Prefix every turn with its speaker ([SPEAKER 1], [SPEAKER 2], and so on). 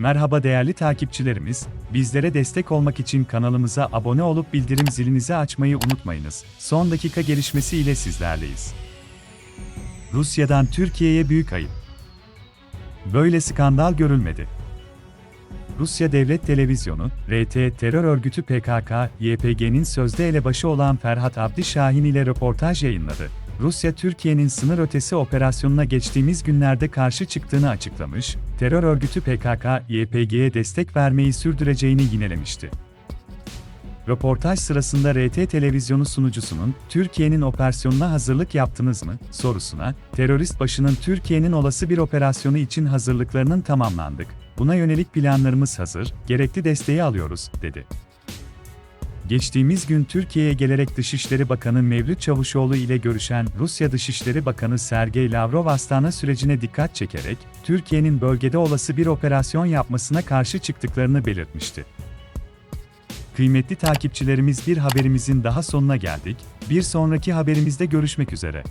[SPEAKER 1] Merhaba değerli takipçilerimiz, bizlere destek olmak için kanalımıza abone olup bildirim zilinizi açmayı unutmayınız. Son dakika gelişmesi ile sizlerleyiz. Rusya'dan Türkiye'ye büyük ayıp. Böyle skandal görülmedi. Rusya Devlet Televizyonu, RT terör örgütü PKK, YPG'nin sözde elebaşı olan Ferhat Abdi Şahin ile röportaj yayınladı. Rusya Türkiye'nin sınır ötesi operasyonuna geçtiğimiz günlerde karşı çıktığını açıklamış, terör örgütü PKK, YPG'ye destek vermeyi sürdüreceğini yinelemişti. Röportaj sırasında RT televizyonu sunucusunun, Türkiye'nin operasyonuna hazırlık yaptınız mı, sorusuna, terörist başının Türkiye'nin olası bir operasyonu için hazırlıklarının tamamlandık, buna yönelik planlarımız hazır, gerekli desteği alıyoruz, dedi. Geçtiğimiz gün Türkiye'ye gelerek Dışişleri Bakanı Mevlüt Çavuşoğlu ile görüşen Rusya Dışişleri Bakanı Sergey Lavrov Astana sürecine dikkat çekerek, Türkiye'nin bölgede olası bir operasyon yapmasına karşı çıktıklarını belirtmişti. Kıymetli takipçilerimiz bir haberimizin daha sonuna geldik. Bir sonraki haberimizde görüşmek üzere.